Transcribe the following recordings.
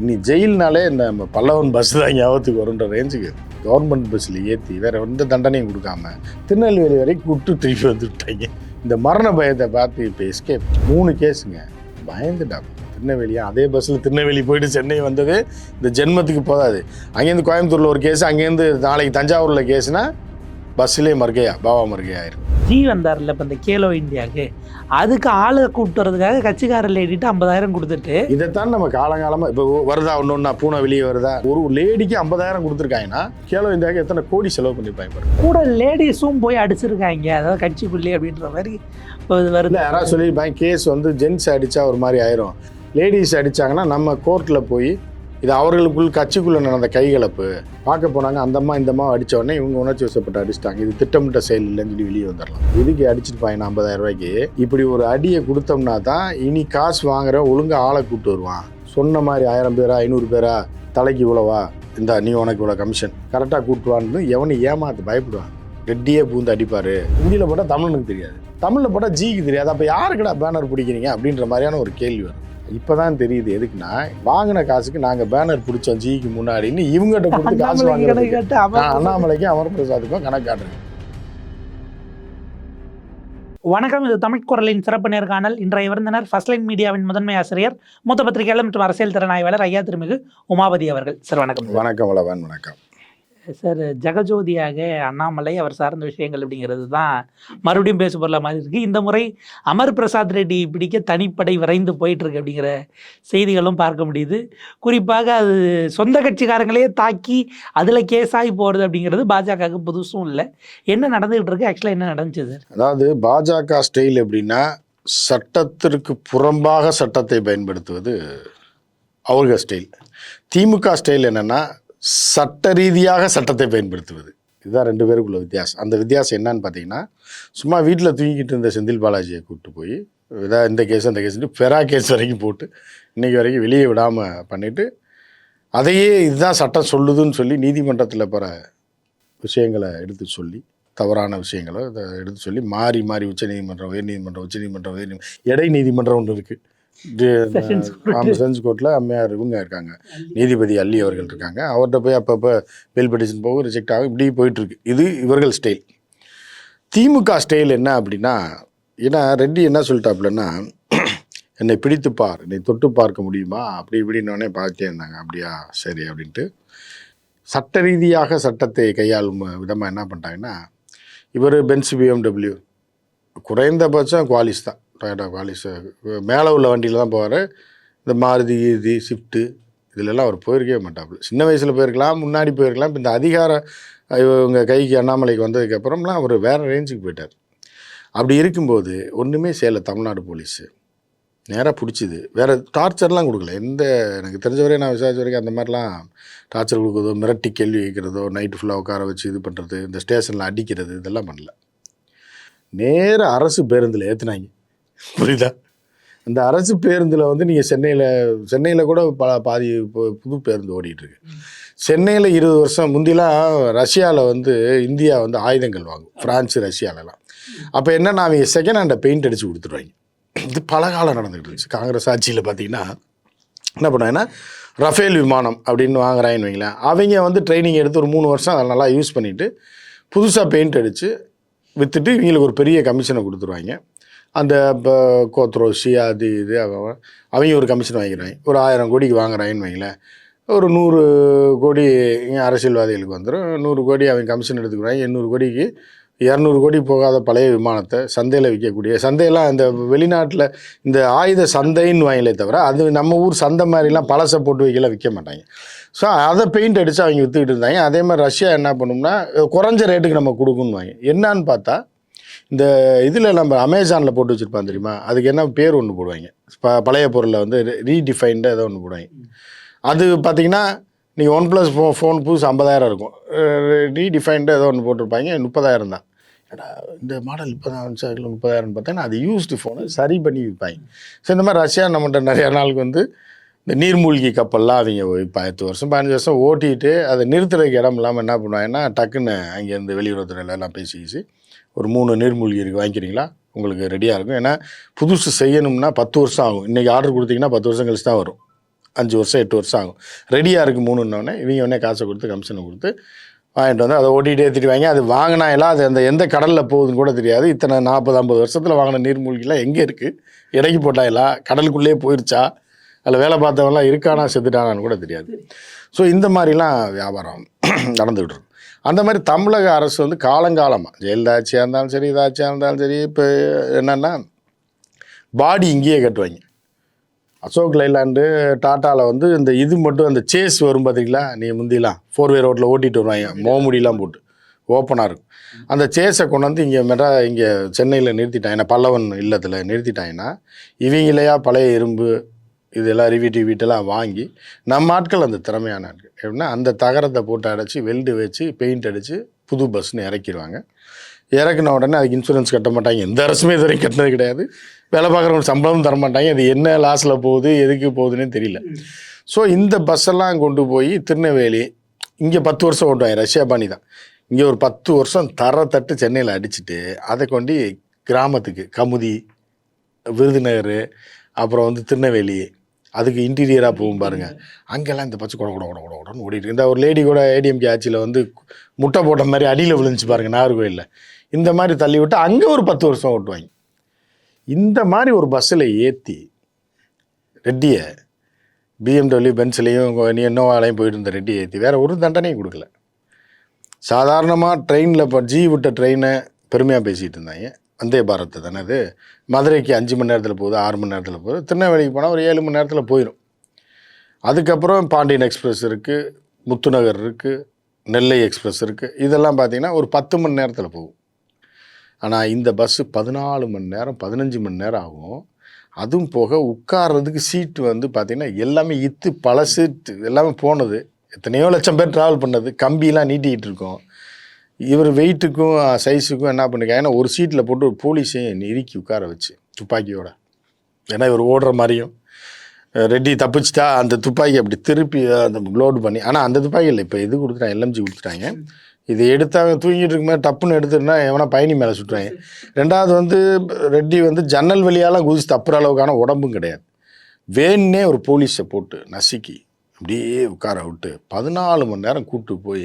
இனி ஜெயில்னாலே இந்த நம்ம பல்லவன் பஸ் தான் ஞாபகத்துக்கு வருன்ற ரேஞ்சுக்கு கவர்மெண்ட் பஸ்ஸில் ஏற்றி வேற எந்த தண்டனையும் கொடுக்காம திருநெல்வேலி வரைக்கும் விட்டு திருப்பி வந்துவிட்டாங்க இந்த மரண பயத்தை பார்த்து இப்போ எஸ்கேப் மூணு கேஸுங்க பயந்துட்டாங்க. திருநெல்வேலியா? அதே பஸ்ஸில் திருநெல்வேலி போயிட்டு சென்னை வந்தது. இந்த ஜென்மத்துக்கு போதாது. அங்கேருந்து கோயம்புத்தூரில் ஒரு கேஸ் அங்கேருந்து நாளைக்கு தஞ்சாவூரில் கேஸ்னால் பஸ்ஸிலே மருகையா பாபா மறுகையா ஆயிரும் ஜி வந்தார்ல இப்போ இந்த கேலோ இந்தியாவுக்கு அதுக்கு ஆளை கூப்பிட்டு வரதுக்காக கட்சிக்காரர் லேடிட்டு ஐம்பதாயிரம் கொடுத்துட்டு. இதைத்தான் நம்ம காலங்காலமாக இப்போ வருதா ஒன்று ஒன்றா பூனை வெளியே வருதா? ஒரு லேடிக்கு ஐம்பதாயிரம் கொடுத்துருக்காங்கன்னா கேலோ இந்தியாவுக்கு எத்தனை கோடி செலவு பண்ணியிருப்பாங்க கூட லேடிஸும் போய் அடிச்சிருக்காங்க. அதாவது கட்சிக்குள்ளே அப்படின்ற மாதிரி இப்போ இது வருது. யாராவது சொல்லியிருப்பாங்க கேஸ் வந்து ஜென்ஸ் அடித்தா ஒரு மாதிரி ஆயிரும். லேடிஸ் அடித்தாங்கன்னா நம்ம கோர்ட்டில் போய் இது அவர்களுக்குள் கட்சிக்குள்ளே நடந்த கைகலப்பு. பார்க்க போனாங்க அந்தம்மா இந்தம்மா அடித்த உடனே இவங்க உணர்ச்சி வசப்பட்டு அடிச்சிட்டாங்க. இது திட்டமிட்ட செயல் இல்லைன்னு சொல்லி வெளியே வந்துடலாம். இதுக்கு அடிச்சிருப்பாங்க ஐம்பதாயிரம் ரூபாய்க்கு. இப்படி ஒரு அடியை கொடுத்தோம்னா தான் இனி காசு வாங்குற ஒழுங்காக ஆளை கூப்பிட்டு வருவான். சொன்ன மாதிரி ஆயிரம் பேரா ஐநூறு பேரா தலைக்கு இவ்வளவா? இந்த நீ உனக்கு இவ்வளோ கமிஷன் கரெக்டாக கூட்டுவான்னு எவனை ஏமாத்து பயப்படுவான்? ரெட்டியே பூந்து அடிப்பார். ஹிந்தியில் போட்டால் தமிழனுக்கு தெரியாது. தமிழில் போட்டால் ஜிக்கு தெரியாது. அப்போ யாருக்குடா பேனர் பிடிக்கிறீங்க அப்படின்ற மாதிரியான ஒரு கேள்வி வரும். இப்போ தான் தெரியுது எதுக்குன்னா வாங்கின காசுக்கு நாங்கள் பேனர் பிடிச்சோம் ஜிக்கு முன்னாடின்னு இவங்ககிட்ட கொடுத்து காசு அண்ணாமலை வாங்குறது கணக்கு கேட்டு அவன் நான் அண்ணாமலைக்கும் அமர் பிரசாத்துக்கும் கணக்கு காட்டுறேன். வணக்கம் இது தமிழ் குரலின் சிறப்பு நேர்காணல் இன்றைய விருந்தினர் ஃபர்ஸ்ட் லைன் மீடியாவின் முதன்மை ஆசிரியர் மூத்த பத்திரிகையாளர் மற்றும் அரசியல் திறனாய்வாளர் ஐயா திருமிகு உமாபதி அவர்கள். சார் வணக்கம். வணக்கம் வளவன் வணக்கம். சார் ஜெகஜோதியாக அண்ணாமலை அவர் சார்ந்த விஷயங்கள் அப்படிங்கிறது தான் மறுபடியும் பேச பொருள மாதிரி இருக்குது இந்த முறை அமர் பிரசாத் ரெட்டி பிடிக்க தனிப்படை விரைந்து போயிட்டுருக்கு அப்படிங்கிற செய்திகளும் பார்க்க முடியுது. குறிப்பாக அது சொந்த கட்சிக்காரங்களே தாக்கி அதில் கேஸாகி போகிறது அப்படிங்கிறது பாஜகவுக்கு புதுசும் இல்லை. என்ன நடந்துகிட்டு இருக்கு? ஆக்சுவலாக என்ன நடந்துச்சு சார்? அதாவது பாஜக ஸ்டைல் எப்படின்னா சட்டத்திற்கு புறம்பாக சட்டத்தை பயன்படுத்துவது அவர்கள் ஸ்டைல் திமுக ஸ்டைல் என்னன்னா சட்ட ரீதியாக சட்டத்தை பயன்படுத்துவது. இதுதான் ரெண்டு பேருக்குள்ள வித்தியாசம். அந்த வித்தியாசம் என்னன்னு பார்த்தீங்கன்னா சும்மா வீட்டில் தூங்கிக்கிட்டு இருந்த செந்தில் பாலாஜியை கூப்பிட்டு போய் இதா இந்த கேஸ் அந்த கேஸ் பெரா கேஸ் வரைக்கும் போட்டு இன்றைக்கி வரைக்கும் வெளியே விடாமல் பண்ணிவிட்டு அதையே இதுதான் சட்டம் சொல்லுதுன்னு சொல்லி நீதிமன்றத்தில் பிற விஷயங்களை எடுத்து சொல்லி தவறான விஷயங்களை இதை எடுத்து சொல்லி மாறி மாறி உச்சநீதிமன்றம் உயர்நீதிமன்றம் உச்சநீதிமன்றம் உயர் இடை நீதிமன்றம் ஒன்று இருக்குது சென்ஸ் கோர்ட்டில் அம்மையார் இவங்க இருக்காங்க. நீதிபதி அல்லி அவர்கள் இருக்காங்க. அவர்கிட்ட போய் அப்பப்போ பெல் பெட்டிஷன் போகும் ரிஜெக்ட் ஆகும். இப்படி போயிட்டுருக்கு இது இவர்கள் ஸ்டைல் திமுக ஸ்டைல் என்ன அப்படின்னா ஏன்னா ரெட்டி என்ன சொல்லிட்டாப்புலன்னா என்னை பிடித்து பார் என்னை தொட்டு பார்க்க முடியுமா? அப்படி இப்படின்னோடனே பார்த்துட்டே இருந்தாங்க. அப்படியா? சரி அப்படின்ட்டு. சட்ட ரீதியாக சட்டத்தை கையாளும் விதமாக என்ன பண்ணிட்டாங்கன்னா இவர் பென்ஸ் பிஎம்டபிள்யூ குறைந்தபட்சம் குவாலிஸ் தான். டொயோட்டா குவாலிஸ் மேலே உள்ள வண்டியில் தான் போவார். இந்த மாருதி இறுதி ஷிஃப்ட்டு இதிலெல்லாம் அவர் போயிருக்கவே மாட்டாப்புல. சின்ன வயசில் போயிருக்கலாம் முன்னாடி போயிருக்கலாம் இப்போ இந்த அதிகார இவங்க கைக்கு அண்ணாமலைக்கு வந்ததுக்கப்புறம்லாம் அவர் வேறு ரேஞ்சுக்கு போயிட்டார். அப்படி இருக்கும்போது ஒன்றுமே செய்யலை தமிழ்நாடு போலீஸு. நேராக பிடிச்சிது. வேறு டார்ச்சர்லாம் கொடுக்கல. எந்த எனக்கு தெரிஞ்ச வரையும் நான் விசாரிச்ச வரைக்கும் அந்த மாதிரிலாம் டார்ச்சர் கொடுக்குறதோ மிரட்டி கேள்வி கேட்குறதோ நைட்டு ஃபுல்லாக உட்கார வச்சு இது பண்ணுறது இந்த ஸ்டேஷனில் அடிக்கிறது இதெல்லாம் பண்ணல. நேராக அரசு பேருந்தில் ஏற்றுனாங்க புரியுதா? அந்த அரசு பேருந்தில் வந்து நீங்கள் சென்னையில் சென்னையில் கூட பல பாதி புது பேருந்து ஓடிட்டு இருக்கு சென்னையில் இருபது வருஷம் முந்திலாம் ரஷ்யாவில் வந்து இந்தியா வந்து ஆயுதங்கள் வாங்கும். ஃப்ரான்ஸு ரஷ்யாலலாம். அப்போ என்னன்னா அவங்க செகண்ட் ஹேண்டை பெயிண்ட் அடித்து கொடுத்துருவாங்க. இது பல காலம் நடந்துகிட்டு இருந்துச்சு. காங்கிரஸ் ஆட்சியில் பார்த்தீங்கன்னா என்ன பண்ணுவாங்கன்னா ரஃபேல் விமானம் அப்படின்னு வாங்குறாங்கன்னு வைங்களேன். அவங்க வந்து ட்ரைனிங் எடுத்து ஒரு மூணு வருஷம் அதை நல்லா யூஸ் பண்ணிவிட்டு புதுசாக பெயிண்ட் அடித்து விற்றுட்டு இவங்களுக்கு ஒரு பெரிய கமிஷனை கொடுத்துருவாங்க. அந்த இப்போ கோத்ரோஷி அது இது அவன் அவங்க ஒரு கமிஷன் வாங்கிக்கிறாங்க ஒரு ஆயிரம் கோடிக்கு வாங்குறாங்கன்னு வைங்களேன். ஒரு நூறு கோடி அரசியல்வாதிகளுக்கு வந்துடும் நூறு கோடி அவங்க கமிஷன் எடுத்துக்கிறாங்க எண்ணூறு கோடிக்கு இரநூறு கோடி போகாத பழைய விமானத்தை சந்தையில் விற்கக்கூடிய சந்தையெல்லாம் இந்த வெளிநாட்டில் இந்த ஆயுத சந்தைன்னு வாங்கலே தவிர அது நம்ம ஊர் சந்தை மாதிரிலாம் பழசை போட்டு வைக்கல விற்க மாட்டாங்க. ஸோ அதை பெயிண்ட் அடித்து அவங்க விற்றுக்கிட்டு இருந்தாங்க. அதே மாதிரி ரஷ்யா என்ன பண்ணும்னா குறைஞ்ச ரேட்டுக்கு நம்ம கொடுக்கணும் வாங்க. என்னான்னு பார்த்தா இந்த இதில் நம்ம அமேசானில் போட்டு வச்சுருப்பான் தெரியுமா? அதுக்கு என்ன பேர் ஒன்று போடுவாங்க. ப பழைய பொருளை வந்து ரீடிஃபைன்டாக ஏதோ ஒன்று போடுவாங்க. அது பார்த்தீங்கன்னா நீங்கள் ஒன் ப்ளஸ் ஃபோ ஃபோன் புதுசு ஐம்பதாயிரம் இருக்கும். ரீடிஃபைன்டாக ஏதோ ஒன்று போட்டிருப்பாங்க. முப்பதாயிரம் தான். இந்த மாடல் இப்போ தான் வந்துச்சு அதில் முப்பதாயிரம் அது யூஸ்டு ஃபோனு சரி பண்ணி விற்பாங்க ஸோ இந்த மாதிரி ரஷ்யா நம்மகிட்ட நிறைய நாளுக்கு வந்து இந்த நீர்மூழ்கி கப்பல்லாம் அவங்க பத்து வருஷம் பதினஞ்சு வருஷம் ஓட்டிட்டு அதை நிறுத்துறதுக்கு இடம் இல்லாமல் என்ன பண்ணுவாங்கன்னா டக்குன்னு அங்கேருந்து வெளியுறவுத்துறையில எல்லாம் பேசிக்கிச்சு. ஒரு மூணு நீர்மூழ்கி இருக்கு வாங்கிக்கிறீங்களா? உங்களுக்கு ரெடியாக இருக்கும். ஏன்னா புதுசு செய்யணும்னா பத்து வருஷம் ஆகும். இன்றைக்கி ஆர்டர் கொடுத்தீங்கன்னா பத்து வருஷம் கழிச்சு தான் வரும். அஞ்சு வருஷம் எட்டு வருஷம் ஆகும். ரெடியாக இருக்குது மூணுன்னொடனே இவங்க உடனே காசை கொடுத்து கமிஷனை கொடுத்து வாங்கிட்டு வந்து அதை ஓட்டிகிட்டே ஏற்றிட்டு வாங்க. அது வாங்கினா எல்லாம் அது அந்த எந்த கடலில் போகுதுன்னு கூட தெரியாது. இத்தனை நாற்பது ஐம்பது வருஷத்தில் வாங்கின நீர்மூழ்கிலாம் எங்கே இருக்குது இறக்கி போட்டாங்களா கடலுக்குள்ளேயே போயிருச்சா? அதில் வேலை பார்த்தவங்களாம் இருக்கானா செத்துட்டானான்னு கூட தெரியாது. ஸோ இந்த மாதிரிலாம் வியாபாரம் நடந்துகிட்டு இருக்கும் அந்த மாதிரி தமிழக அரசு வந்து காலங்காலமாக ஜெயலலிதாச்சியாக இருந்தாலும் சரி இதாச்சியாக இருந்தாலும் சரி இப்போ என்னென்னா பாடி இங்கேயே கட்டுவாங்க. அசோக் லைலாண்டு டாட்டாவில் வந்து இந்த இது மட்டும் அந்த சேஸ் வரும் பார்த்தீங்களா நீ முந்திலாம் ஃபோர் வே ரோட்டில் ஓட்டிகிட்டு வருவாங்க மோமுடிலாம் போட்டு ஓப்பனாக இருக்கும். அந்த சேஸை கொண்டு வந்து இங்கே மெட்ரா இங்கே சென்னையில் நிறுத்திட்டாங்க பல்லவன் இல்லத்தில் நிறுத்திட்டாங்கன்னா இவங்களையா பழைய இரும்பு இதெல்லாம் ரிவீட்டு வீட்டெல்லாம் வாங்கி நம்ம ஆட்கள் அந்த திறமையான ஆட்கள். எப்படின்னா அந்த தகரத்தை போட்டு அடைச்சி வெல்டு வச்சு பெயிண்ட் அடித்து புது பஸ்ன்னு இறக்கிடுவாங்க. இறக்குன உடனே அதுக்கு இன்சூரன்ஸ் கட்ட மாட்டாங்க. எந்த அரசுமே இது வரைக்கும் கட்டினது கிடையாது. வேலை பார்க்குறவங்க சம்பளம் தர மாட்டாங்க. அது என்ன லாஸில் போகுது எதுக்கு போகுதுன்னே தெரியல. ஸோ இந்த பஸ்ஸெல்லாம் கொண்டு போய் திருநெல்வேலி இங்கே பத்து வருஷம் ஓட்டுவாங்க. ரஷ்யா பாணி தான். இங்கே ஒரு பத்து வருஷம் தர தட்டு சென்னையில் அடிச்சுட்டு அதை கொண்டு கிராமத்துக்கு கமுதி விருதுநகர் அப்புறம் வந்து திருநெல்வேலி அதுக்கு இன்டீரியராக போகும் பாருங்க. அங்கெல்லாம் இந்த பச்சை கொட கொட கொட கொட கொடன்னு ஓடிட்டு. இந்த ஒரு லேடி கூட ஏடிஎம்கே ஆட்சியில் வந்து முட்டை போட்ட மாதிரி அடியில் விழுந்துச்சு பாருங்க நாகர்கோயிலில் இந்த மாதிரி தள்ளி விட்டு அங்கே ஒரு பத்து வருஷம் ஓட்டுவாங்க. இந்த மாதிரி ஒரு பஸ்ஸில் ஏற்றி ரெட்டியை பிஎம்டபிள்யூ பென்ஸ்லேயும் நீ இன்னோவாலையும் போயிட்டு இருந்த ரெட்டி ஏற்றி வேற ஒரு தண்டனையும் கொடுக்கல. சாதாரணமாக ட்ரெயினில் இப்போ ஜி விட்ட ட்ரெயினை பெருமையாக பேசிகிட்டு இருந்தாங்க. வந்தே பாரத் தானே அது? மதுரைக்கு அஞ்சு மணி நேரத்தில் போகுது ஆறு மணி நேரத்தில் போகுது. திருநெல்வேலிக்கு போனால் ஒரு ஏழு மணி நேரத்தில் போயிடும் அதுக்கப்புறம் பாண்டியன் எக்ஸ்பிரஸ் இருக்குது முத்துநகர் இருக்குது நெல்லை எக்ஸ்பிரஸ் இருக்குது இதெல்லாம் பார்த்திங்கன்னா ஒரு பத்து மணி நேரத்தில் போகும். ஆனால் இந்த பஸ்ஸு பதினாலு மணி நேரம் பதினஞ்சு மணி நேரம் ஆகும். அதுவும் போக உட்கார்றதுக்கு சீட்டு வந்து பார்த்திங்கன்னா எல்லாமே இத்து பழசு எல்லாமே போனது. எத்தனையோ லட்சம் பேர் ட்ராவல் பண்ணது. கம்பிலாம் நீட்டிக்கிட்டு இருக்கோம். இவர் வெயிட்டுக்கும் சைஸுக்கும் என்ன பண்ணிருக்காங்க? ஏன்னா ஒரு சீட்டில் போட்டு ஒரு போலீஸையும் இறுக்கி உட்கார வச்சு துப்பாக்கியோட. ஏன்னா இவர் ஓடுற மாதிரியும். ரெட்டி தப்பிச்சிட்டா அந்த துப்பாக்கி அப்படி திருப்பி அந்த லோடு பண்ணி ஆனால் அந்த துப்பாக்கி இல்லை. இப்போ இது கொடுத்துட்டாங்க எல்எம்ஜி கொடுத்துட்டாங்க. இது எடுத்தாங்க தூங்கிட்டு இருக்கும்போது டப்புன்னு எடுத்துட்டுனா எவனா பயணி மேலே சுட்டுறாங்க ரெண்டாவது வந்து ரெட்டி வந்து ஜன்னல் வழியாலாம் குதிச்சு தப்புற அளவுக்கான உடம்பும் கிடையாது. வேணுன்னே ஒரு போலீஸை போட்டு நசுக்கி அப்படியே உட்கார விட்டு பதினாலு மணி நேரம் கூப்பிட்டு போய்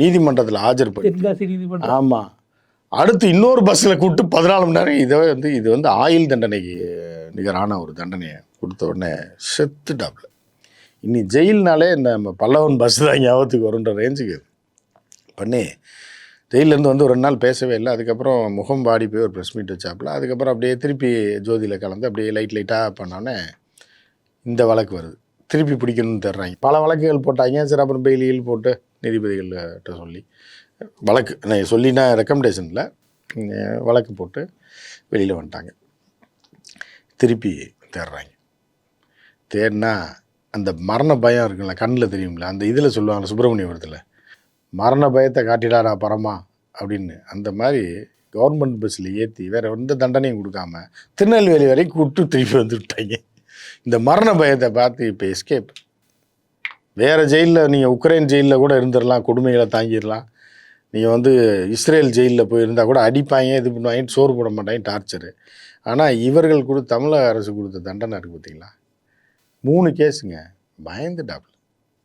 நீதிமன்றத்தில் ஆஜர்படுத்தி ஆமாம் அடுத்து இன்னொரு பஸ்ஸில் கூப்பிட்டு பதினாலு மணி நேரம் இதை வந்து இது வந்து ஆயுள் தண்டனைக்கு நிகரான ஒரு தண்டனையை கொடுத்த உடனே செத்துட்டாப்புல இனி ஜெயில்னாலே நம்ம பல்லவன் பஸ் தான் ஞாபகத்துக்கு வருன்ற ரேஞ்சுக்கு பண்ணி ஜெயிலேருந்து வந்து ஒரு ரெண்டு நாள் பேசவே இல்லை. அதுக்கப்புறம் முகம் வாடி போய் ஒரு ப்ரெஸ் மீட் வச்சாப்புல அதுக்கப்புறம் அப்படியே திருப்பி ஜோதியில் கலந்து அப்படியே லைட் லைட்டாக பண்ணோன்னே இந்த வழக்கு வருது. திருப்பி பிடிக்கணும்னு தர்றாங்க பல வழக்குகள் போட்டாங்க. சரி அப்புறம் பெயிலியில் போட்டு நீதிபதிகள்கிட்ட சொல்லி. வழக்கு நான் சொல்லினா ரெக்கமெண்டேஷனில் வழக்கு போட்டு வெளியில் வந்துட்டாங்க. திருப்பி தேடுறாங்க. தேடினா அந்த மரண பயம் இருக்குல்ல கண்ணில் தெரியும்ல அந்த இதில் சொல்லுவாங்க சுப்பிரமணியபுரத்தில். மரண பயத்தை காட்டிடாரா பரமா அப்படின்னு. அந்த மாதிரி கவர்மெண்ட் பஸ்ஸில் ஏற்றி வேறு எந்த தண்டனையும் கொடுக்காம திருநெல்வேலி வரைக்கும் கூப்பிட்டு திருப்பி வந்துவிட்டாங்க இந்த மரண பயத்தை பார்த்து இப்போ எஸ்கேப் வேறு ஜெயிலில் நீங்கள் உக்ரைன் ஜெயிலில் கூட இருந்துடலாம் கொடுமைகளை தாங்கிடலாம் நீங்கள் வந்து இஸ்ரேல் ஜெயிலில் போய் இருந்தால் கூட அடிப்பாங்க இது பண்ணுவாங்க சோறு போட மாட்டாங்க டார்ச்சரு ஆனால் இவர்கள் கொடு தமிழக அரசு கொடுத்த தண்டனை இருக்குது பார்த்தீங்களா மூணு கேஸுங்க. பயந்துட்டாப்புல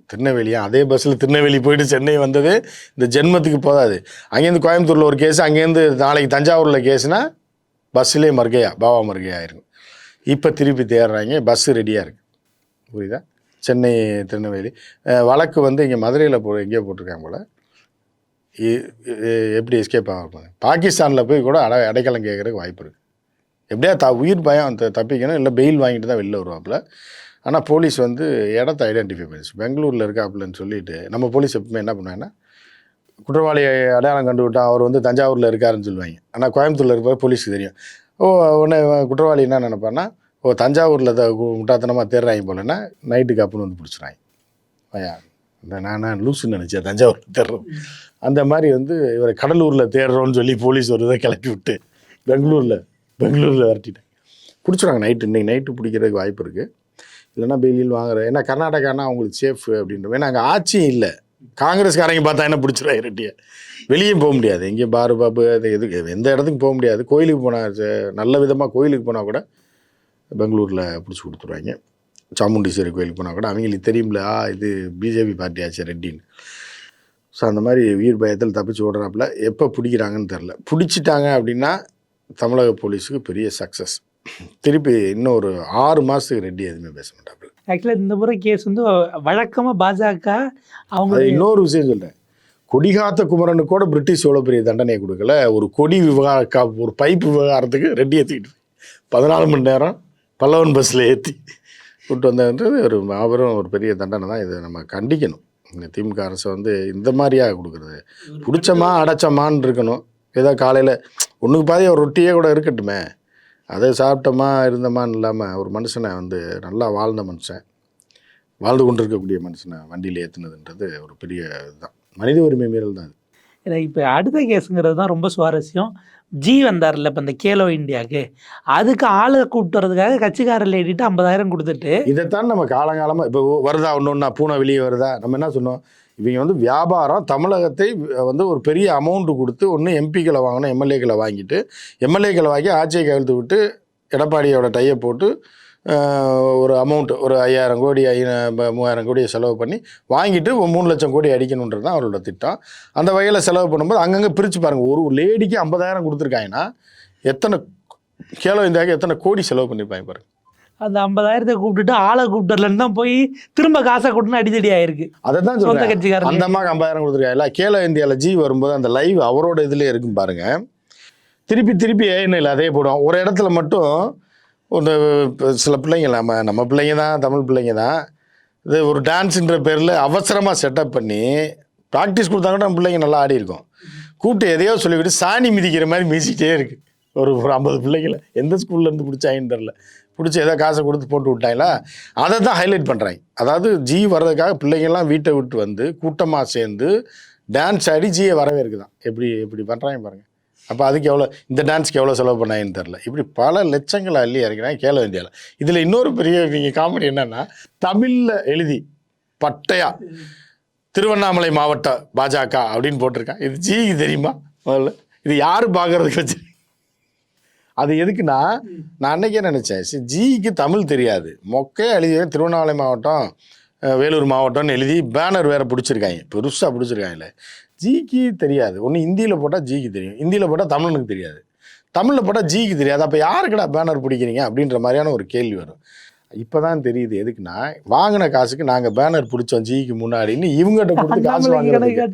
திருநெல்வேலியா அதே பஸ்ஸில் திருநெல்வேலி போயிட்டு சென்னை வந்தது இந்த ஜென்மத்துக்கு போதாது. அங்கேருந்து கோயம்புத்தூரில் ஒரு கேஸ் அங்கேருந்து நாளைக்கு தஞ்சாவூரில் கேஸ்னால் பஸ்ஸிலே மருகையா பாபா மர்கையா ஆயிருக்கும் இப்போ திருப்பி தேடுறாங்க பஸ்ஸு ரெடியாக இருக்குது புரியுதா? சென்னை திருநெல்வேலி. வழக்கு வந்து இங்கே மதுரையில் போ எங்கேயோ போட்டிருக்காங்க போல். இ- எப்படி எஸ்கேப் ஆகும் பாகிஸ்தானில் போய் கூட அடை அடைக்கலம் கேட்குறதுக்கு வாய்ப்பு இருக்குது எப்படியா த உயிர் பயம் த- தப்பிக்கணும் இல்லை பெயில் வாங்கிட்டு தான் வெளில வருவாப்புல. ஆனால் போலீஸ் வந்து இடத்த ஐடென்டிஃபை பண்ணிச்சு. பெங்களூரில் இருக்காப்புலன்னு சொல்லிட்டு நம்ம போலீஸ் எப்பவுமே என்ன பண்ணுவாங்கன்னா குற்றவாளியை அடையாளம் கண்டுவிட்டான் அவர் வந்து தஞ்சாவூரில் இருக்காருன்னு சொல்லுவாங்க. ஆனால் கோயம்புத்தூரில் இருப்பார் போலீஸுக்கு தெரியும். ஓ உடனே குற்றவாளி என்ன நினைப்பான்னா ஓ தஞ்சாவூரில் த கு- முட்டாத்தனமாக தேடுறாங்க போலன்னா நைட்டுக்கு அப்புறம் வந்து பிடிச்சிறாங்க ஐயா இந்த நானா லூசுன்னு நினச்சேன் தஞ்சாவூரில் தேடுறோம் அந்த மாதிரி வந்து இவரை கடலூரில் தேடுறோன்னு சொல்லி போலீஸ் ஒரு இதை கிளப்பி விட்டு பெங்களூரில் பெங்களூரில் விரட்டிட்டாங்க. பிடிச்சிடுறாங்க நைட்டு இன்னைக்கு நைட்டு பிடிக்கிறதுக்கு வாய்ப்பு இருக்குது இல்லைன்னா பெயிலில் வாங்குற ஏன்னா கர்நாடகானா அவங்களுக்கு சேஃப் அப்படின்ற ஏன்னா அங்கே ஆட்சியும் இல்லை. காங்கிரஸ்காரங்க பார்த்தா என்ன பிடிச்சிருவா இரட்டியை? வெளியே போக முடியாது. எங்கேயும் பாரு பாபு அது எதுக்கு எந்த இடத்துக்கும் போக முடியாது. கோயிலுக்கு போனால் நல்ல விதமாக கோயிலுக்கு போனால் கூட பெங்களூரில் பிடிச்சி கொடுத்துருவாங்க. சாமுண்டீஸ்வரி கோயிலுக்கு போனால் கூட அவங்களுக்கு தெரியும்ல ஆ இது பிஜேபி பார்ட்டி ஆச்சு ரெட்டின்னு ஸோ அந்த மாதிரி உயிர் பயத்தில் தப்பிச்சு ஓடுறாப்புல. எப்போ பிடிக்கிறாங்கன்னு தெரில பிடிச்சிட்டாங்க அப்படின்னா தமிழக போலீஸுக்கு பெரிய சக்ஸஸ் திருப்பி இன்னும் ஒரு ஆறு மாதத்துக்கு ரெட்டி எதுவுமே பேச மாட்டாப்புல. ஆக்சுவலாக இந்த முறை கேஸ் வந்து வழக்கமாக பாஜக அவங்க இன்னொரு விஷயம் சொல்கிறேன் கொடிகாத்த குமரனுக்கு கூட பிரிட்டிஷ் எவ்வளோ பெரிய தண்டனை கொடுக்கல. ஒரு கொடி விவகார ஒரு பைப் விவகாரத்துக்கு ரெட்டி ஏற்றிக்கிட்டு பதினாலு மணி நேரம் பல்லவன் பஸ்ஸில் ஏற்றி கூப்பிட்டு வந்ததுன்றது ஒரு மாபெரும் ஒரு பெரிய தண்டனை தான். இதை நம்ம கண்டிக்கணும். இந்த திமுக அரசு வந்து இந்த மாதிரியாக கொடுக்குறது. பிடிச்சமா அடைச்சமான்னு இருக்கணும். ஏதோ காலையில் ஒன்றுக்கு பாதி ஒரு ரொட்டியே கூட இருக்கட்டுமே. அதை சாப்பிட்டோமா இருந்தோமான்னு இல்லாமல் ஒரு மனுஷனை வந்து நல்லா வாழ்ந்த மனுஷன் வாழ்ந்து கொண்டு இருக்கக்கூடிய மனுஷனை வண்டியில் ஏற்றுனதுன்றது ஒரு பெரிய இதுதான். மனித உரிமை மீறல் தான் அது இப்போ அடுத்த கேஸுங்கிறது தான் ரொம்ப சுவாரஸ்யம். ஜி வந்தார்ல இப்போ இந்த கேலோ இந்தியாவுக்கு அதுக்கு ஆளை கூப்பிட்டு வர்றதுக்காக கட்சிக்காரர் லேடிட்டு ஐம்பதாயிரம் கொடுத்துட்டு. இதைத்தான் நம்ம காலங்காலமாக இப்போ வருதா ஒன்று ஒன்றா பூனை வெளியே வருதா நம்ம என்ன சொன்னோம்? இவங்க வந்து வியாபாரம் தமிழகத்தை வந்து ஒரு பெரிய அமௌண்ட்டு கொடுத்து ஒன்று எம்பிக்களை வாங்கணும் எம்எல்ஏக்களை வாங்கிட்டு எம்எல்ஏக்களை வாங்கி ஆட்சியை கவிழ்த்து விட்டு எடப்பாடியோட டையை போட்டு ஒரு அமௌண்ட்டு ஒரு ஐயாயிரம் கோடி ஐ- மூவாயிரம் கோடியை செலவு பண்ணி வாங்கிட்டு மூணு லட்சம் கோடி அடிக்கணுன்றது தான் அவரோட திட்டம். அந்த வகையில் செலவு பண்ணும்போது அங்கங்கே பிரித்து பாருங்கள் ஒரு லேடிக்கு ஐம்பதாயிரம் கொடுத்துருக்காங்கன்னா எத்தனை கேலோ இந்தியாவுக்கு எத்தனை கோடி செலவு பண்ணியிருப்பாங்க பாருங்க. அந்த ஐம்பதாயிரத்தை கூப்பிட்டுட்டு ஆளை கூப்பிட்டு வரலன்னு தான் போய் திரும்ப காசை கொடுன்னு அடிதடி ஆயிருக்கு. அதை தான் சொந்த கட்சிக்காரங்க. அந்த அம்மாக்கு ஐம்பதாயிரம் கொடுத்துருக்காங்களா கேலோ இந்தியாவில் ஜி வரும்போது அந்த லைவ் அவரோட இதுலேயே இருக்கும் பாருங்க. திருப்பி திருப்பி ஏஎன்ஐயில் அதே போடும் ஒரு இடத்துல மட்டும் ஒரு சில பிள்ளைங்க நம்ம நம்ம பிள்ளைங்க தான் தமிழ் பிள்ளைங்க தான். இது ஒரு டான்ஸுன்ற பேரில் அவசரமாக செட்டப் பண்ணி ப்ராக்டிஸ் கொடுத்தா கூட நம்ம பிள்ளைங்க நல்லா ஆடி இருக்கும். கூப்பிட்டு எதையோ சொல்லிவிட்டு சாணி மிதிக்கிற மாதிரி மிதிச்சிட்டே இருக்குது ஒரு ஒரு ஐம்பது பிள்ளைங்கள. எந்த ஸ்கூல்லேருந்து பிடிச்சாங்கன்னு தெரில பிடிச்சி ஏதோ காசை கொடுத்து போட்டு விட்டாங்களா? அதை தான் ஹைலைட் பண்ணுறாங்க அதாவது ஜி வர்றதுக்காக பிள்ளைங்கள்லாம் வீட்டை விட்டு வந்து கூட்டமாக சேர்ந்து டான்ஸ் ஆடி ஜியை வரவேற்குதான். எப்படி எப்படி பண்ணுறாங்க பாருங்கள் அப்போ அதுக்கு எவ்வளோ இந்த டான்ஸ்க்கு எவ்வளோ செலவு பண்ணாங்கன்னு தெரில இப்படி பல லட்சங்களை அள்ளி இறக்கிறாங்க கேள இந்தியாவில் இதில் இன்னொரு பெரிய நீங்கள் காமெடி என்னென்னா தமிழில் எழுதி பட்டையா திருவண்ணாமலை மாவட்ட பாஜக அப்படின்னு போட்டிருக்கான் இது ஜிக்கு தெரியுமா? முதல்ல. இது யார் பார்க்கறதுக்கு வச்சு? அது எதுக்குன்னா நான் அன்னைக்கே நினச்சேன்? சரி ஜிக்கு தமிழ் தெரியாது. மொக்கே எழுதி திருவண்ணாமலை மாவட்டம் வேலூர் மாவட்டம்னு எழுதி பேனர் வேறு பிடிச்சிருக்காங்க. பெருசாக பிடிச்சிருக்காங்களே ஜிக்கு தெரியாது. ஒன்று ஹிந்தியில் போட்டால் ஜிக்கு தெரியும். ஹிந்தியில் போட்டால் தமிழனுக்கு தெரியாது. தமிழில் போட்டால் ஜிக்கு தெரியாது. அப்போ யாருக்குடா பேனர் பிடிக்கிறீங்க? அப்படின்ற மாதிரியான ஒரு கேள்வி வரும். இப்போ தான் தெரியுது. எதுக்குன்னா வாங்கின காசுக்கு நாங்கள் பேனர் பிடிச்சோம் ஜிக்கு முன்னாடின்னு இவங்ககிட்ட கொடுத்து காசு வாங்குறதுக்கு.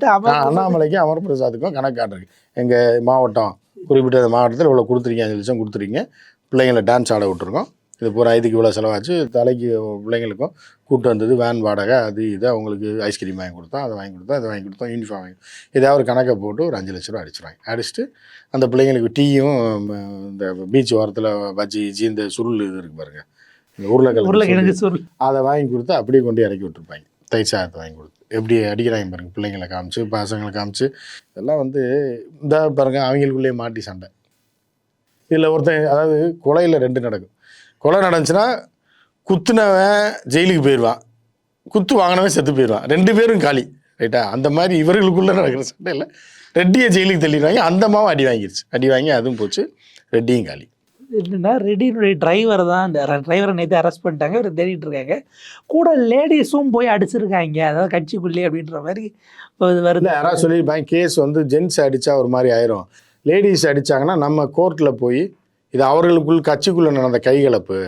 அண்ணாமலைக்கும் அமர் பிரசாத்துக்கும் கணக்கு காட்டுருக்கு எங்கள் மாவட்டம் குறிப்பிட்ட மாவட்டத்தில் இவ்வளோ கொடுத்துருக்கீங்க அஞ்சு லட்சம் கொடுத்துருக்கீங்க. பிள்ளைங்களை டான்ஸ் ஆட விட்டுருக்கோம். இது பூரா இதுக்கு இவ்வளோ செலவாச்சு. தலைக்கு பிள்ளைங்களுக்கும் கூட்டு வந்தது வேன் வாடகை அது இது. அவங்களுக்கு ஐஸ்கிரீம் வாங்கி கொடுத்தோம் அதை வாங்கி கொடுத்தோம் அதை வாங்கி கொடுத்தோம் யூனிஃபார்ம் வாங்கி ஏதாவது ஒரு கணக்கை போட்டு ஒரு அஞ்சு லட்ச ரூபா அடிச்சிருவாங்க. அடிச்சுட்டு அந்த பிள்ளைங்களுக்கு டீயும் இந்த பீச் ஓரத்தில் பஜ்ஜி ஜி இந்த சுருள் இது இருக்கு பாருங்க. இந்த உருளைக்கிழங்கு உருளைக்கிழங்கு சுருள். அதை வாங்கி கொடுத்து அப்படியே கொண்டு இறக்கி விட்டுருப்பாங்க. தயிர் சாதத்தை வாங்கி கொடுத்து. எப்படி அடிக்கிறாங்க பாருங்க பிள்ளைங்களை காமிச்சு பசங்களை காமிச்சு. இதெல்லாம் வந்து இந்த பாருங்க அவங்களுக்குள்ளேயே மாட்டி சண்டை. இதில் ஒருத்தன் அதாவது கொலையில் ரெண்டு நடக்கும். கொலை நடந்துச்சுன்னா குத்துனவன் ஜெயிலுக்கு போயிடுவான் குத்து வாங்கினவன் செத்து போயிடுவான் ரெண்டு பேரும் காலி. ரைட்டா அந்த மாதிரி இவர்களுக்குள்ளே நடக்கிற சண்டையில் ரெட்டியை ஜெயிலுக்கு தள்ளிடுவாங்க. அந்த மாவும் அடி வாங்கிருச்சு. அடி வாங்கி அதுவும் போச்சு. ரெட்டியும் காலி. என்னன்னா ரெடியினுடைய டிரைவர் தான் அந்த டிரைவரை நேற்று அரெஸ்ட் பண்ணிட்டாங்க. இவர் தேடிட்டு இருக்காங்க. கூட லேடிஸும் போய் அடிச்சிருக்காங்க. அதாவது கட்சிக்குள்ளே அப்படின்ற மாதிரி இப்போ இது வருது. இல்லை யாராவது சொல்லியிருப்பாங்க கேஸ் வந்து ஜென்ஸ் அடித்தா ஒரு மாதிரி ஆயிரும். லேடிஸ் அடித்தாங்கன்னா நம்ம கோர்ட்டில் போய் இது அவர்களுக்குள் கட்சிக்குள்ளே நடந்த கைகலப்பு.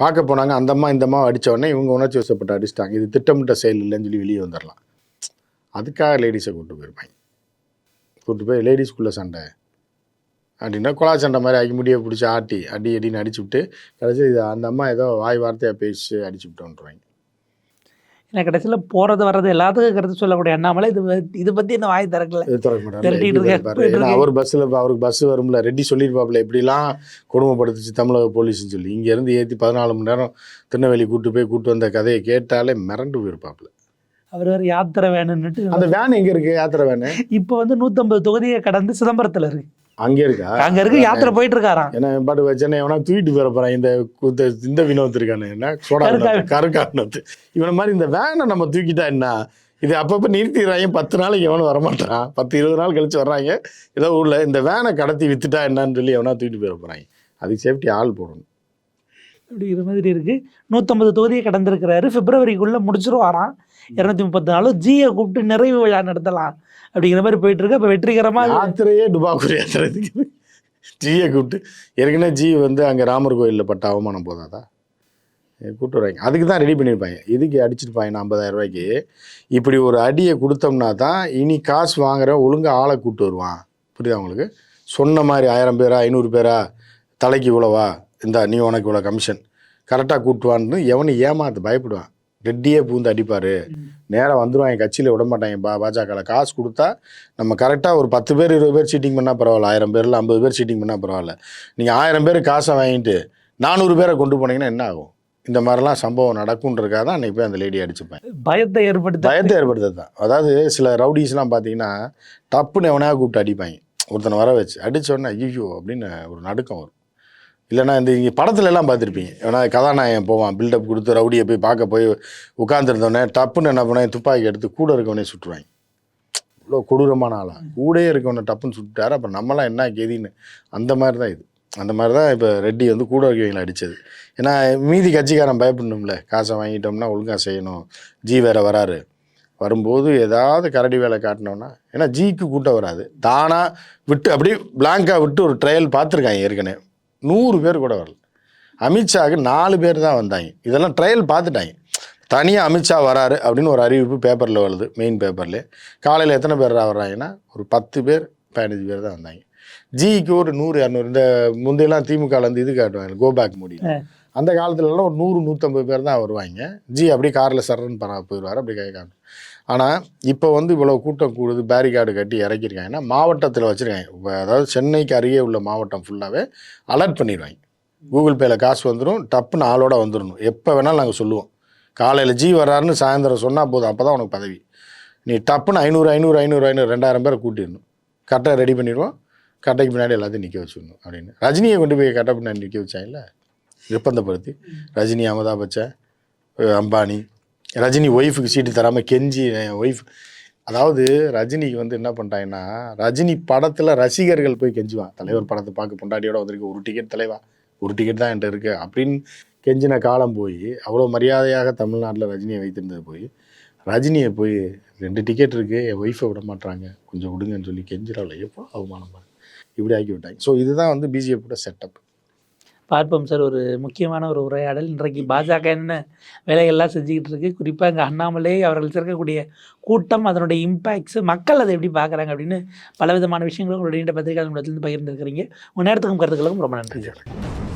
பார்க்க போனாங்க அந்த அம்மா இந்த உடனே இவங்க உணர்ச்சி வசப்பட்டு அடிச்சிட்டாங்க. இது திட்டமிட்ட செயல் இல்லைன்னு சொல்லி வெளியே வந்துடலாம் அதுக்காக லேடிஸை கூப்பிட்டு போயிருப்பாங்க. கூப்பிட்டு போய் லேடிஸ்குள்ளே சண்டை. அப்படின்னா குழா சண்டை மாதிரி ஆகி முடிய பிடிச்சி ஆட்டி அடி அடின்னு அடிச்சு விட்டு கடைசி இது அந்த அம்மா ஏதோ வாய் வார்த்தையாக பேசி அடிச்சு விட்டோன்றாங்க ஏன்னா கடைசியில் போகிறது வர்றது எல்லாத்துக்கும் கருத்து சொல்லக்கூடிய அண்ணாமலை இது பத்தி- இது பற்றி இந்த வாய் திறக்கல. திரட்டிட்டு எப்படி இருக்க- பாரு. போயிட்டு ஏன்னா இருக்கு. அவர் பஸ்ஸில் அவருக்கு பஸ் வரும்ல. ரெட்டி சொல்லியிருப்பாப்புல எப்படிலாம் கொடுமைப்படுத்துச்சு தமிழக போலீஸ்னு சொல்லி. இங்கேருந்து ஏற்றி பதினாலு மணி நேரம் திருநெல்வேலி கூட்டு போய் கூட்டு வந்த கதையை கேட்டாலே மிரண்டு போயிருப்பாப்புல. அவர் வேறு யாத்திரை வேணும்னுட்டு அந்த வேன் எங்கே இருக்கு? யாத்திரை வேனு இப்போ வந்து நூற்றம்பது தொகுதியை கடந்து சிதம்பரத்தில் இருக்கு. அங்கே இருக்கா? அங்க இருக்கு யாத்திரை போயிட்டு இருக்காராம் ஏன்னா என் பாட்டு வச்சேனே எவனா தூக்கிட்டு போயிட போறான். இந்த இந்த வினோத் இருக்கானே என்ன? சோடா கருக்கா வினோத், கருக்கா வினோத் இவனை மாதிரி இந்த வேனை நம்ம தூக்கிட்டா என்ன? இது அப்பப்போ நிறுத்திடுறாங்க. பத்து நாளைக்கு எவனும் வரமாட்டான். பத்து இருபது நாள் கழிச்சு வர்றாங்க. ஏதோ ஊரில் இந்த வேனை கடத்தி வித்துட்டா என்னன்னு சொல்லி எவனா தூக்கிட்டு போயிட போறாங்க. அதுக்கு சேஃப்டி ஆள் போடணும். அப்படிங்கிற மாதிரி இருக்குது நூற்றம்பது தொகுதியை கடந்திருக்கிறாரு. பிப்ரவரிக்குள்ளே முடிச்சிருவாராம். இரநூத்தி முப்பத்தி நாலு ஜியை கூப்பிட்டு நிறைவு விழா நடத்தலாம் அப்படிங்கிற மாதிரி போயிட்டு இருக்கு அப்போ வெற்றிகரமாக யாத்திரையே டுபாக்கூர் யாத்திரை ஜியை கூப்பிட்டு. ஏற்கனவே ஜி வந்து அங்கே ராமர் கோயிலில் பட்ட அவமானம் போதாதா? கூப்பிட்டு வராங்க அதுக்கு தான் ரெடி பண்ணியிருப்பாங்க. இதுக்கு அடிச்சிருப்பாங்க ஐம்பதாயிரம் ரூபாய்க்கு? இப்படி ஒரு அடியை கொடுத்தோம்னா தான் இனி காசு வாங்குற ஒழுங்கா ஆளை கூப்பிட்டு வருவான். புரியுதா உங்களுக்கு? சொன்ன மாதிரி ஆயிரம் பேரா ஐநூறு பேரா தலைக்கு இவ்வளவா? இந்தா நீ உனக்கு இவ்வளோ கமிஷன் கரெக்டாக கூட்டுவான்னு எவனு ஏமாத்து பயப்படுவான். ரெட்டியே பூந்து அடிப்பார். நேராக வந்துடுவாங்க கட்சியில் விட மாட்டாங்க பா பாஜகவில் காசு கொடுத்தா நம்ம கரெக்டாக ஒரு பத்து பேர் இருபது பேர் சீட்டிங் பண்ணால் பரவாயில்ல. ஆயிரம் பேரில் ஐம்பது பேர் சீட்டிங் பண்ணால் பரவாயில்ல. நீங்கள் ஆயிரம் பேர் காசை வாங்கிட்டு நானூறு பேரை கொண்டு போனீங்கன்னா என்ன ஆகும்? இந்த மாதிரிலாம் சம்பவம் நடக்குன்றதுக்காக தான் அன்றைக்கி போய் அந்த லேடி அடிச்சுப்பேன். பயத்தை ஏற்படுத்த பயத்தை ஏற்படுத்துறது தான் அதாவது சில ரவுடிஸ்லாம் பார்த்தீங்கன்னா டப்புன்னு எவனையா கூப்பிட்டு அடிப்பாங்க. ஒருத்தனை வர வச்சு. அடிச்ச உடனே ஐயோ அப்படின்னு ஒரு நடுக்கம் வரும். இல்லைன்னா இந்த இங்கே படத்துல எல்லாம் பார்த்துருப்பீங்க. ஏன்னா கதாநாயகன் போவான் பில்டப் கொடுத்து ரவுடியை போய் பார்க்க போய் உட்காந்துருந்தோடனே டப்புன்னு என்ன பண்ணேன் துப்பாக்கி எடுத்து கூட இருக்கவனே சுட்டுருவாங்க. இவ்வளோ கொடூரமான ஆளாக கூடயே இருக்கவனை டப்புன்னு சுட்டுட்டாரு. அப்போ நம்மளாம் என்ன கேதின்னு? அந்த மாதிரி தான் இது. அந்த மாதிரி தான் இப்போ ரெட்டி வந்து கூட இருக்கவங்களை அடித்தது ஏன்னா மீதி கட்சிக்காரன் பயப்படணும்ல. காசை வாங்கிட்டோம்னா ஒழுங்காக செய்யணும். ஜி வேற வராரு. வரும்போது ஏதாவது கரடி வேலை காட்டினோம்னா ஏன்னா ஜிக்கு கூட்டம் வராது. தானாக விட்டு அப்படியே பிளாங்காக விட்டு ஒரு ட்ரையல் பார்த்துருக்காங்க ஏற்கனவே. நூறு பேர் கூட வரல. அமித்ஷாவுக்கு நாலு பேர் தான் வந்தாங்க. இதெல்லாம் ட்ரையல் பார்த்துட்டாங்க. தனியாக அமித்ஷா வராரு அப்படின்னு ஒரு அறிவிப்பு பேப்பரில் வருது மெயின் பேப்பர்லேயே காலையில் எத்தனை பேர் வர்றாங்கன்னா ஒரு பத்து பேர் பதினஞ்சு பேர் தான் வந்தாங்க. ஜிக்கு ஒரு நூறு இரநூறு. இந்த முந்தையெல்லாம் திமுகலேருந்து இது காட்டுவாங்க கோபேக் முடியும் அந்த காலத்துலலாம் ஒரு நூறு நூற்றம்பது பேர் தான் வருவாங்க. ஜி அப்படியே காரில் சரன்னு பரா போயிடுவார் அப்படி கை ஆனால் இப்போ வந்து இவ்வளோ கூட்டம் கூடுது பேரிகார்டு கட்டி இறக்கியிருக்காங்கன்னா மாவட்டத்தில் வச்சுருக்காங்க. இப்போ அதாவது சென்னைக்கு அருகே உள்ள மாவட்டம் ஃபுல்லாகவே அலர்ட் பண்ணிடுவாங்க. கூகுள் பேயில் காசு வந்துடும் டப்புன்னு ஆளோட வந்துடணும் எப்போ வேணாலும் நாங்கள் சொல்லுவோம். காலையில் ஜி வர்றாருன்னு சாயந்தரம் சொன்னால் போதும் அப்போ தான் உனக்கு பதவி. நீ டப்புன்னு ஐநூறு ஐநூறு ஐநூறு ஐநூறு ரெண்டாயிரம் பேரை கூட்டிடணும். கட்டை ரெடி பண்ணிடுவோம். கட்டைக்கு பின்னாடி எல்லாத்தையும் நிற்க வச்சிடணும் அப்படின்னு. ரஜினியை கொண்டு போய் கட்டை பின்னாடி நிற்க வச்சாங்கல்ல? நிர்பந்தப்படுத்தி. ரஜினி அமிதாப் பச்சன் அம்பானி ரஜினி ஒய்ஃபுக்கு சீட்டு தராமல் கெஞ்சி ஒய்ஃப். அதாவது ரஜினிக்கு வந்து என்ன பண்ணிட்டாங்கன்னா ரஜினி படத்தில் ரசிகர்கள் போய் கெஞ்சுவான் தலைவர் படத்தை பார்க்க பொண்டாட்டியோட வந்திருக்கு. ஒரு டிக்கெட் தலைவா. ஒரு டிக்கெட் தான் என்கிட்ட இருக்குது அப்படின்னு கெஞ்சின காலம் போய் அவ்வளோ மரியாதையாக தமிழ்நாட்டில் ரஜினியை வைத்திருந்தது போய் ரஜினியை போய் ரெண்டு டிக்கெட் இருக்குது என் ஒய்ஃபை விட மாட்டாங்க கொஞ்சம் விடுங்கன்னு சொல்லி கெஞ்சிடல எப்போ அவமானமாக இப்படி ஆக்கி விட்டாங்க. ஸோ இதுதான் வந்து பிஜேபியோட செட்டப் பார்ப்போம் சார். ஒரு முக்கியமான ஒரு உரையாடல். இன்றைக்கு பாஜக என்ன வேலைகள்லாம் செஞ்சுக்கிட்டு இருக்கு குறிப்பாக இங்கே அண்ணாமலை அவர்கள் சேர்க்கக்கூடிய கூட்டம் அதனுடைய இம்பேக்ட்ஸு மக்கள் அதை எப்படி பார்க்குறாங்க அப்படின்னு பலவிதமான விஷயங்களும் உங்களுடைய நீண்ட பத்திரிகை மூலத்திலிருந்து பகிர்ந்துருக்கிறீங்க. உங்கள் நேரத்துக்கும் கருத்துக்களுக்கும் ரொம்ப நன்றி சார்.